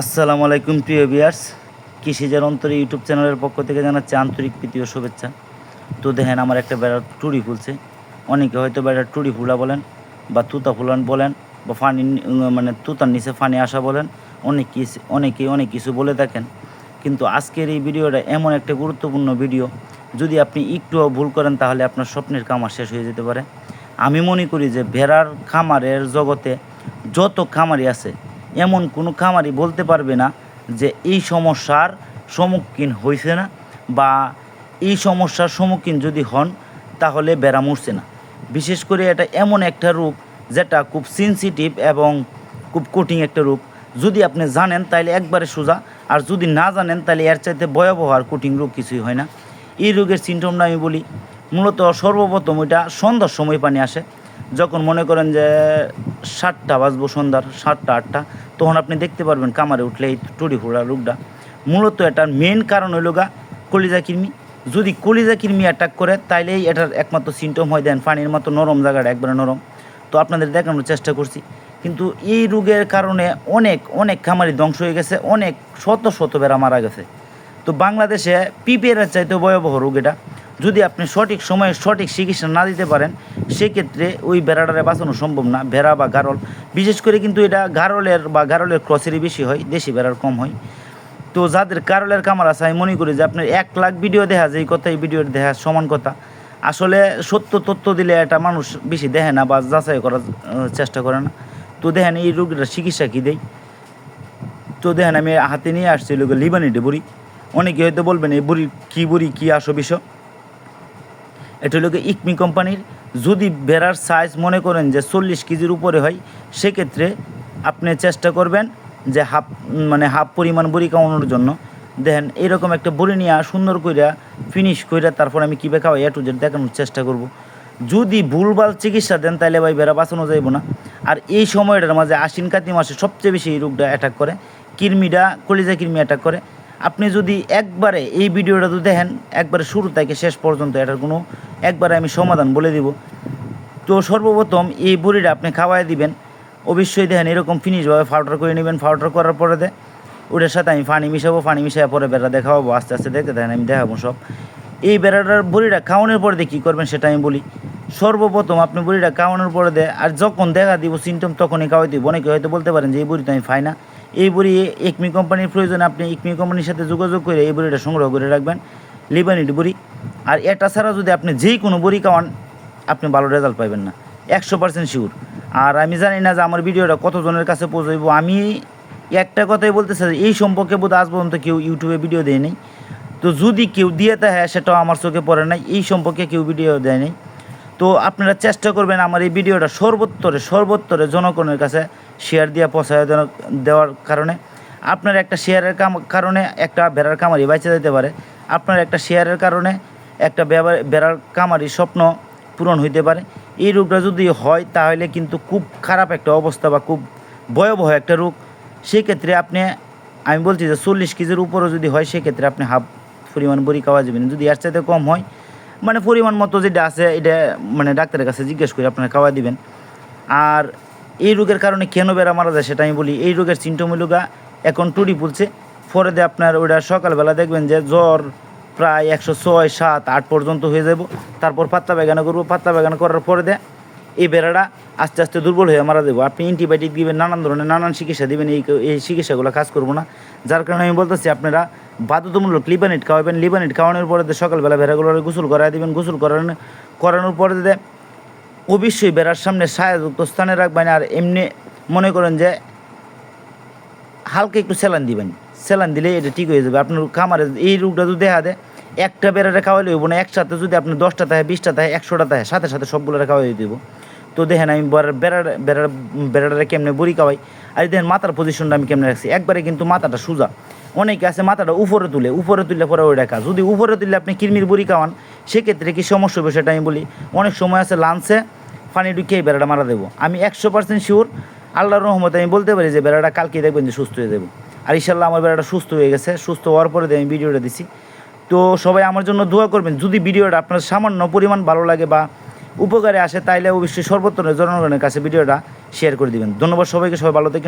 আসসালামু আলাইকুম, প্রিয় বিয়ার্স কৃষিজার অন্তরে ইউটিউব চ্যানেলের পক্ষ থেকে জানাচ্ছি আন্তরিক প্রীতি ও শুভেচ্ছা। তো দেখেন, আমার একটা বেড়ার টুড়ি ফুলছে। অনেকে হয়তো বেড়ার টুড়ি ফুলা বলেন, বা তুতা ফুলান বলেন, বা ফানি মানে তুতার নিচে ফানি আসা বলেন, অনেক কিছু অনেকে অনেক কিছু বলে থাকেন। কিন্তু আজকের এই ভিডিওটা এমন একটা গুরুত্বপূর্ণ ভিডিও। যদি আপনি একটুও ভুল করেন, তাহলে আপনার স্বপ্নের কামার শেষ হয়ে যেতে পারে। আমি মনে করি যে, ভেড়ার খামারের জগতে যত খামারি আছে এমন কোনো খামারি বলতে পারবে না যে এই সমস্যার সম্মুখীন হয়েছে না বা এই সমস্যার সম্মুখীন যদি হন, তাহলে বেড়া মরছে না। বিশেষ করে এটা এমন একটা রোগ যেটা খুব সেন্সিটিভ এবং খুব কঠিন একটা রোগ। যদি আপনি জানেন তাহলে একবারে সোজা। আর যদি না জানেন তাহলে এর চাইতে ভয়াবহ আর কঠিন রোগ কিছুই হয় না। এই রোগের সিমটমটা আমি বলি, মূলত সর্বপ্রথম ওইটা সন্ধ্যার সময় পানি আসে। যখন মনে করেন যে সাতটা বাজবো সন্ধ্যার সাতটা, আটটা, তখন আপনি দেখতে পারবেন কামারে উঠলে এই টুড়ি ফোড়া রোগটা। মূলত এটার মেন কারণ হইল গা কলিজা কৃমি। যদি কলিজা কৃমি অ্যাটাক করে, তাইলেই এটার একমাত্র সিমটম হয়, দেন পানির মতো নরম জায়গাটা একবারে নরম। তো আপনাদের দেখানোর চেষ্টা করছি। কিন্তু এই রোগের কারণে অনেক অনেক খামারি ধ্বংস হয়ে গেছে, অনেক শত শত বেড়া মারা গেছে। তো বাংলাদেশে পিপিএর চাইতে ভয়াবহ রোগ এটা। যদি আপনি সঠিক সময়ে সঠিক চিকিৎসা না দিতে পারেন, সেক্ষেত্রে ওই বেড়াটারে বাঁচানো সম্ভব না। ভেড়া বা গারল, বিশেষ করে কিন্তু এটা গারলের বা গারলের ক্রসেরই বেশি হয়, দেশি বেড়ার কম হয়। তো যাদের কারলের কামার আছে, আমি মনে করি যে আপনার এক লাখ ভিডিও দেখা যায়, এই কথা এই ভিডিও দেখা সমান কথা। আসলে সত্য তথ্য দিলে এটা মানুষ বেশি দেখে না বা যাচাই করার চেষ্টা করে না। তো দেখেন এই রোগটার চিকিৎসা কী দেয়? তো দেখেন আমি হাতে নিয়ে আসছি লোক লিবানিটে বুড়ি। অনেকে হয়তো বলবেন, এই বুড়ি কী বুড়ি, কী আসো বিষয়? এটা হলো ইকমি কোম্পানির। যদি বেড়ার সাইজ মনে করেন যে চল্লিশ কেজির উপরে হয়, সেক্ষেত্রে আপনি চেষ্টা করবেন যে হাফ মানে হাফ পরিমাণ বড়ি কামানোর জন্য। দেখেন, এরকম একটা বড়ি নিয়ে সুন্দর কইরা ফিনিশ কইরা তারপর আমি কীভাবে খাওয়াই এটু যেটা দেখানোর চেষ্টা করব। যদি ভুলভাল চিকিৎসা দেন তাহলে ভাই বেড়া বাঁচানো যাইব না। আর এই সময়টার মাঝে আশ্বিন কাতি মাসে সবচেয়ে বেশি এই রোগটা অ্যাটাক করে। কৃমিটা, কলিজা কৃমি অ্যাটাক করে। আপনি যদি একবারে এই ভিডিওটা যদি দেখেন, একবারে শুরু থেকে শেষ পর্যন্ত এটার কোনো একবারে আমি সমাধান বলে দিব। তো সর্বপ্রথম এই বড়িটা আপনি খাওয়াই দিবেন। অবশ্যই দেখেন এরকম ফিনিশভাবে পাউডার করে নেবেন। পাউডার করার পরে দে, ওটার সাথে আমি পানি মিশাবো, পানি মিশাবার পরে বেড়া দেখাবো, আস্তে আস্তে দেখতে দেখেন আমি দেখাবো সব। এই বেড়াটার বড়িটা খাওয়ানোর পরে দিয়ে কী করবেন সেটা আমি বলি। সর্বপ্রথম আপনি বড়িটা খাওয়ানোর পরে দেয় আর যখন দেখা দিব সিমটম তখনই খাওয়াই দিব। অনেকে হয়তো বলতে পারেন যে এই বড়ি তো আমি খাই না। এই বড়ি একমি কোম্পানির প্রয়োজন আপনি একমি কোম্পানির সাথে যোগাযোগ করে এই বড়িটা সংগ্রহ করে রাখবেন লিবানিট বড়ি। আর এটা ছাড়া যদি আপনি যেই কোনো বড়ি খাওয়ান, আপনি ভালো রেজাল্ট পাবেন না। একশো পার্সেন্ট শিওর আর আমি জানি না যে আমার ভিডিওটা কতজনের কাছে পৌঁছাইব। আমি একটা কথাই বলতে চাই, এই সম্পর্কে বোধ আজ পর্যন্ত কেউ ইউটিউবে ভিডিও দেয় নাই। তো যদি কেউ দিয়ে থাকে, সেটাও আমার চোখে পড়ে নাই। এই সম্পর্কে কেউ ভিডিও দেয় নাই। তো আপনারা চেষ্টা করবেন আমার এই ভিডিওটা সর্বোত্তরে সর্বোত্তরে জনগণের কাছে শেয়ার দিয়ে পৌঁছায় দেওয়ার- কারণে। আপনার একটা শেয়ারের কারণে একটা বেড়ার কামারি বেঁচে যেতে পারে। আপনার একটা শেয়ারের কারণে একটা বেড়ার কামারি স্বপ্ন পূরণ হইতে পারে। এই রোগটা যদি হয়, তাহলে কিন্তু খুব খারাপ একটা অবস্থা বা খুব ভয়াবহ একটা রোগ। সেক্ষেত্রে আপনি, আমি বলছি যে চল্লিশ কেজির উপরও যদি হয়, সেক্ষেত্রে আপনি হাফ পরিমাণ বড়ি খাওয়া যাবেন। যদি এর চাইতে কম হয় মানে পরিমাণ মতো যেটা আছে, এটা মানে ডাক্তারের কাছে জিজ্ঞেস করে আপনারা খাওয়া দিবেন। আর এই রোগের কারণে কেন বেড়া মারা যায় সেটা আমি বলি, এই রোগের সিমটম এখন টুডি পুলছে পরে দিয়ে আপনার ওইটা সকালবেলা দেখবেন যে জ্বর প্রায় একশো ছয়, সাত, আট পর্যন্ত হয়ে যাব তারপর পাত্তা বাগানা করব, পাত্তা বাগানা করার পরে দেয় এই বেড়াটা আস্তে আস্তে দুর্বল হয়ে মারা দেবো আপনি অ্যান্টিবায়োটিক দিবেন, নানান ধরনের নানান চিকিৎসা দিবেন, এই এই চিকিৎসাগুলো কাজ করব না। যার কারণে আমি বলতেছি, আপনারা বাধ্যতামূলক লিবানিট খাওয়াবেন। লিবানিট খাওয়ানোর পরে সকালবেলা ভেড়াগুলো গোসল করাই দিবেন, গোসল করানো করানোর পরে অবশ্যই বেড়ার সামনে ছায়াযুক্ত স্থানে রাখবেন আর এমনি মনে করেন যে হালকা একটু স্যালান দিবেন। স্যালান দিলে এটা ঠিক হয়ে যাবে। আপনার খামারে এই রোগটা যদি দেখা দেয়, একটা বেড়াটা খাওয়াইলে হইব না, একসাথে যদি আপনি দশটা থাকে, বিশটা থাকে, একশোটা থাকে, সাথে সাথে সবগুলো খাওয়াই দিব। তো দেখেন আমি বেড়ার বেড়ার বেড়াটা কেমনে বড়ি খাওয়াই। আর দেখেন মাথার পজিশনটা আমি কেমনে রাখছি। একবারে কিন্তু মাথাটা সোজা। অনেকে আছে মাথাটা উপরে তুলে, উপরে তুললে পরে ওই কাজ। যদি উপরে তুললে আপনি কিরমির বড়ি খাওয়ান, সেক্ষেত্রে কি সমস্যা হবে সেটা আমি বলি, অনেক সময় আছে লাঞ্চে পানি ঢুকিয়ে বেড়াটা মারা দেবো। আমি একশো পার্সেন্ট শিওর আল্লাহর রহমতে আমি বলতে পারি যে বেড়াটা কালকে দেখবেন যে সুস্থ হয়ে যাব। আর ইনশাল্লাহ আমার বেড়াটা সুস্থ হয়ে গেছে, সুস্থ হওয়ার পরে আমি ভিডিওটা দিছি। তো সবাই আমার জন্য দোয়া করবেন, যদি ভিডিওটা আপনার সামান্য পরিমাণ ভালো লাগে বা উপকারে আসে, তাইলে অবশ্যই সর্বোত্তর জনগণের কাছে ভিডিওটা শেয়ার করে দিবেন। ধন্যবাদ সবাইকে, সবাই ভালো থাকেন।